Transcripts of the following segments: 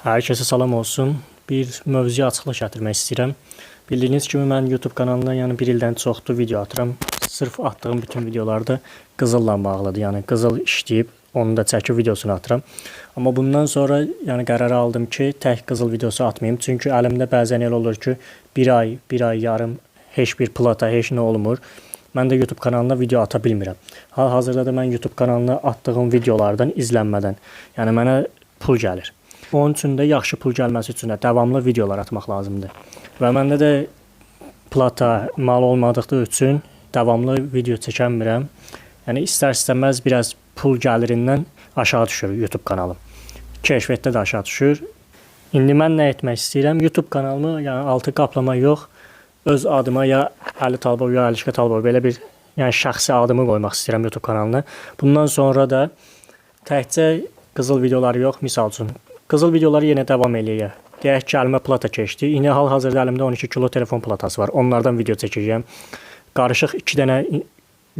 Hər kəsə salam olsun. Bir mövzuya açıqlıq gətirmək istəyirəm. Bildiyiniz kimi mən YouTube kanalına yəni bir ildən çoxdur video atıram. Sırf atdığım bütün videolarda qızılla bağlıdır. Yəni qızıl işləyib onu da çəkib videosunu atıram. Amma bundan sonra yəni qərar aldım ki, tək qızıl videosu atmayım. Çünki əlimdə bəzən elə olur ki, bir ay, bir ay yarım heç bir plata, heç nə olmur. Mən də YouTube kanalına video ata bilmirəm. Hal-hazırda da mən YouTube kanalına atdığım videolardan izlənmədən, yəni mənə pul gəlir. Onun üçün də yaxşı pul gəlməsi üçün də davamlı videolar atmaq lazımdır. Və məndə də plata mal olmadığı üçün davamlı video çəkəmirəm. Yəni istər-istəməz biraz pul gəlirindən aşağı düşür YouTube kanalım. Keşfətdə də aşağı düşür. İndi mən nə etmək istəyirəm? YouTube kanalımı yəni altı qaplama yox, öz adıma ya Əli Talbov ya Əlişqə Talbov belə bir yəni şəxsi adımı qoymaq istəyirəm YouTube kanalına. Bundan sonra da təkcə qızıl videoları yox, misal üçün qızıl videoları yenə davam eləyək. Deyək ki, əlimə plata keçdi. İndi hal-hazırda əlimdə 12 kilo telefon platası var. Onlardan video çəkəcəyəm. Qarışıq 2 dənə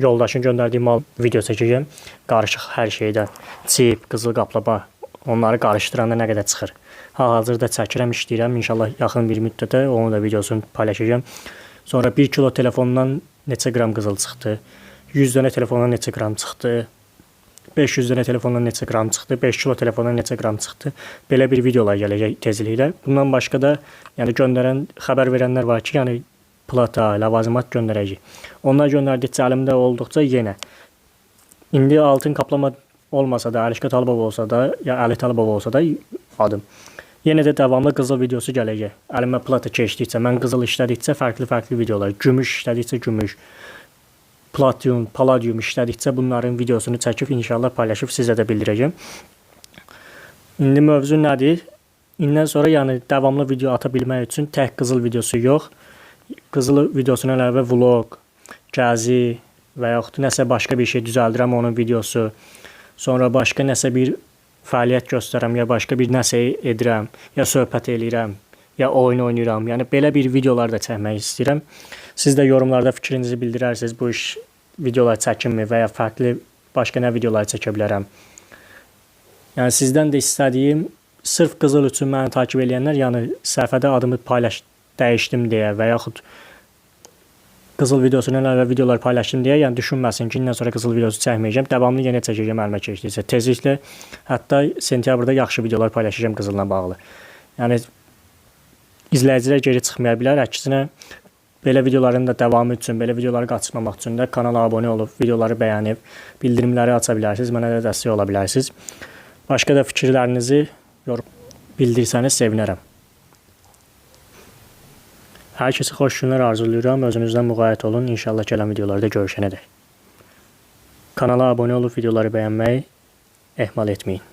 yoldaşın göndərdiyi mal video çəkəcəyəm. Qarışıq hər şeydən. Çip, qızıl qaplama, onları qarışdıranda nə qədər çıxır. Hal-hazırda çəkirəm, işləyirəm. İnşallah yaxın bir müddətdə onun da videosunu paylaşacağam. Sonra 1 kilo telefondan neçə qram qızıl çıxdı? 100 dənə telefondan neçə qram çıxdı? 500 dənə telefondan neçə qram çıxdı? 5 kilo telefondan neçə qram çıxdı? Belə bir videolar gələcək tezliklə. Bundan başqa da yəni göndərən, xəbər verənlər var ki, yəni plata, ləvazimat göndərəcək. Onlar göndərdikcə əlimdə olduqca yenə indi altın kaplama olmasa da, Əlişqə Talibov olsa da, ya Əli Talibov olsa da adım. Yenə də davamlı qızıl videosu gələcək. Əlimə plata keçdikcə, mən qızıl işlədikcə fərqli-fərqli videolar, gümüş işlədikcə gümüş, platinum, palladium işlədikcə bunların videosunu çəkib inşallah paylaşıb sizə də bildirəcəm. İndi mövzu nədir? İndən sonra yəni davamlı video ata bilmək üçün tək qızıl videosu yox, qızıl videosuna əlavə vlog, gəzi və yaxud nəsə başqa bir şey düzəldirəm onun videosu. Sonra başqa nəsə bir fəaliyyət göstərəm ya başqa bir nəsə edirəm, ya söhbət eləyirəm, ya oyun oynayıram. Yəni belə bir videolar da çəkmək istəyirəm. Siz də yorumlarda fikrinizi bildirərsiniz. Bu iş videolar çəkinmi və ya fərqli başqa nə videolar çəkə bilərəm. Yəni sizdən də sırf qızıl üçün məni takib edənlər, yəni səhifədə adımı paylaş dəyişdim deyə və yaxud qızıl videosuna əlavə videolar paylaşdım deyə, yəni düşünməsin ki, indən sonra qızıl videosu çəkməyəcəm. Davamlı yenə çəkəcəm əlimə keçdikcə. Tezliklə hətta sentyabrda yaxşı videolar paylaşacağam qızılla bağlı. Yəni izləyicilər geri çıxmaya bilər. Belə videoların da davamı üçün, belə videoları qaçırmamaq üçün də kanala abunə olub, videoları bəyənib, bildirimləri aça bilərsiniz, mənə də dəstək ola bilərsiniz. Başqa da fikirlərinizi bildirsəniz sevinərəm. Hər kəsə xoş günlər arzulayıram. Özünüzdən olun. İnşallah gələn videolarda görüşənədək. Kanala abunə olub videoları bəyənməyi ehmal etməyin.